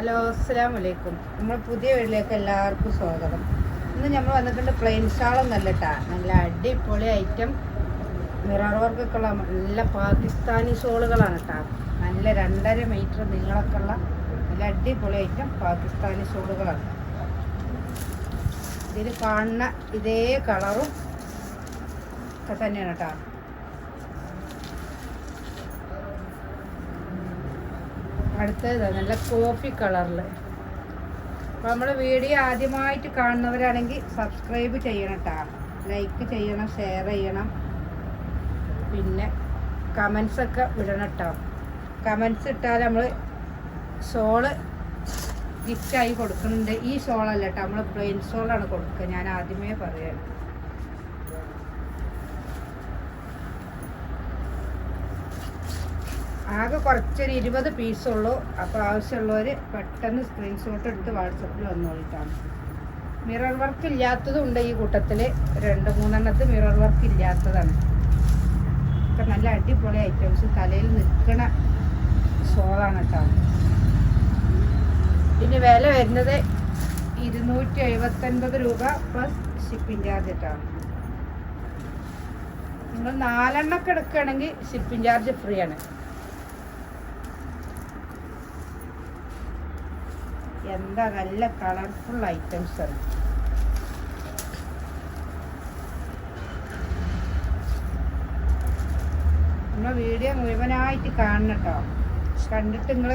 Hello അസ്സാം വലൈക്കും നമ്മൾ പുതിയ വീട്ടിലേക്ക് എല്ലാവർക്കും സ്വാഗതം. ഇന്ന് നമ്മൾ വന്നിട്ടുണ്ട് പ്ലെയിൻ ഷാളൊന്നല്ല കേട്ടാ നല്ല അടിപൊളി ഐറ്റം മിറർ വർക്കൊക്കെ ഉള്ള നല്ല പാകിസ്ഥാനി ഷോളുകളാണ് കേട്ടാ നല്ല രണ്ടര മീറ്റർ നീളമൊക്കെ ഉള്ള നല്ല അടിപൊളി ഐറ്റം പാകിസ്ഥാനി ഷോളുകളാണ്. ഇതിൽ കാണുന്ന ഇതേ കളറും ഒക്കെ തന്നെയാണ് കേട്ടോ അടുത്തത് നല്ല കോഫി കളറിൽ അപ്പോൾ നമ്മൾ വീഡിയോ ആദ്യമായിട്ട് കാണുന്നവരാണെങ്കിൽ സബ്സ്ക്രൈബ് ചെയ്യണം കേട്ടോ ലൈക്ക് ചെയ്യണം ഷെയർ ചെയ്യണം. പിന്നെ കമൻസൊക്കെ വിടണം കേട്ടോ കമൻസ് ഇട്ടാൽ നമ്മൾ ഷോൾ ഗിഫ്റ്റായി കൊടുക്കുന്നുണ്ട്. ഈ ഷോളല്ല കേട്ടോ നമ്മൾ പ്ലെയിൻ ഷോളാണ് കൊടുക്കുക ഞാൻ ആദ്യമേ പറയാം. ആകെ കുറച്ചൊരു ഇരുപത് പീസുള്ളൂ അപ്പോൾ ആവശ്യമുള്ളവർ പെട്ടെന്ന് സ്ക്രീൻഷോട്ട് എടുത്ത് വാട്സപ്പിൽ വന്നോളിട്ടാണ് മിറർ വർക്ക് ഇല്ലാത്തതും ഉണ്ട് ഈ കൂട്ടത്തിൽ രണ്ട് മൂന്നെണ്ണത്ത് മിറർ വർക്ക് ഇല്ലാത്തതാണ്. ഒക്കെ നല്ല അടിപൊളി ഐറ്റംസ് തലയിൽ നിൽക്കണ സോളാണ് കേട്ടോ. പിന്നെ വില വരുന്നത് ഇരുന്നൂറ്റി എഴുപത്തൊൻപത് രൂപ പ്ലസ് ഷിപ്പിംഗ് ചാർജ് കേട്ടോ നിങ്ങൾ നാലെണ്ണൊക്കെ എടുക്കുകയാണെങ്കിൽ ഷിപ്പിംഗ് ചാർജ് ഫ്രീ ആണ്. എന്താ നല്ല കളർഫുൾ ഐറ്റംസ് ആണ്. നമ്മളെ വീഡിയോ മുഴുവനായിട്ട് കാണണം കേട്ടോ കണ്ടിട്ട് നിങ്ങൾ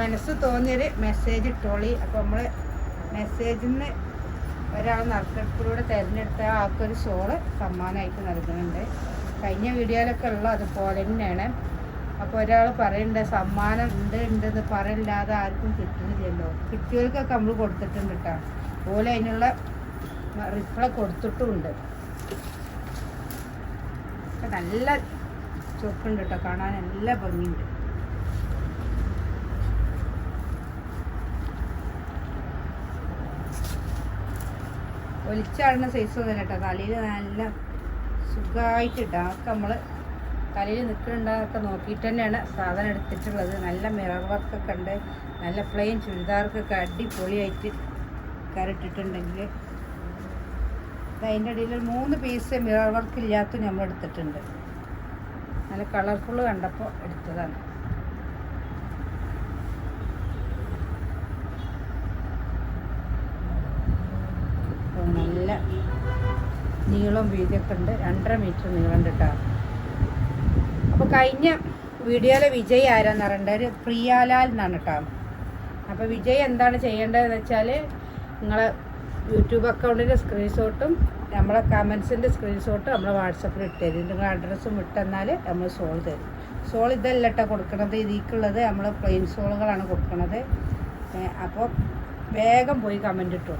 മനസ്സ് തോന്നിയൊരു മെസ്സേജ് ഇട്ടോളി. അപ്പോൾ നമ്മൾ മെസ്സേജിൽ നിന്ന് ഒരാൾ നറുക്കെടുപ്പിലൂടെ തിരഞ്ഞെടുത്ത ആൾക്കൊരു ഷോൾ സമ്മാനമായിട്ട് നൽകുന്നുണ്ട്. കഴിഞ്ഞ വീഡിയോയിലൊക്കെ ഉള്ള അതുപോലെ തന്നെയാണ്. അപ്പോൾ ഒരാൾ പറയണ്ട സമ്മാനം ഉണ്ട് ഉണ്ടെന്ന് പറയില്ലാതെ ആർക്കും കിട്ടുന്നില്ലല്ലോ. കിട്ടിയവർക്കൊക്കെ നമ്മൾ കൊടുത്തിട്ടുണ്ട് കേട്ടോ അതുപോലെ അതിനുള്ള റിപ്ലൈ കൊടുത്തിട്ടുമുണ്ട്. നല്ല ചുവപ്പുണ്ട് കേട്ടോ കാണാൻ നല്ല ഭംഗിയുണ്ട്. ഒലിച്ചാടുന്ന സൈസ് ഒന്നും കേട്ടോ തലയിൽ നല്ല സുഖമായിട്ട് അതൊക്കെ നമ്മൾ തലയിൽ നിൽക്കുന്നുണ്ടൊക്കെ നോക്കിയിട്ട് തന്നെയാണ് സാധനം എടുത്തിട്ടുള്ളത്. നല്ല മിറർ വർക്കൊക്കെ ഉണ്ട്. നല്ല പ്ലെയിൻ ചുരിദാർക്കൊക്കെ അടിപൊളിയായിട്ട് കരട്ടിട്ടുണ്ടെങ്കിൽ. അതിന്റെ ഇടയിൽ മൂന്ന് പീസ് മിറർ വർക്ക് ഇല്ലാത്ത നമ്മൾ എടുത്തിട്ടുണ്ട്. നല്ല കളർഫുൾ കണ്ടപ്പോൾ എടുത്തതാണ്. നല്ല നീളം വീതിയൊക്കെ ഉണ്ട്. രണ്ടര മീറ്റർ നീളം ഉണ്ട് കേട്ടോ. അപ്പോൾ കഴിഞ്ഞ വീഡിയോയിലെ വിജയ് ആരാന്ന് പറയേണ്ടത് ഒരു പ്രിയാലാൽ എന്നാണ് കേട്ടോ അപ്പോൾ വിജയ് എന്താണ് ചെയ്യേണ്ടതെന്ന് വെച്ചാൽ നിങ്ങളെ യൂട്യൂബ് അക്കൗണ്ടിന്റെ സ്ക്രീൻഷോട്ടും നമ്മളെ കമൻസിന്റെ സ്ക്രീൻഷോട്ടും നമ്മളെ വാട്സപ്പിൽ ഇട്ട് തരും. നിങ്ങൾ അഡ്രസ്സും ഇട്ടെന്നാൽ നമ്മൾ സോൾ തരും. സോൾ ഇതല്ല കേട്ടോ കൊടുക്കണത്. ഇതിക്കുള്ളത് നമ്മൾ പ്ലെയിൻ സോളുകളാണ് കൊടുക്കണത്. അപ്പോൾ വേഗം പോയി കമന്റ് ഇട്ടു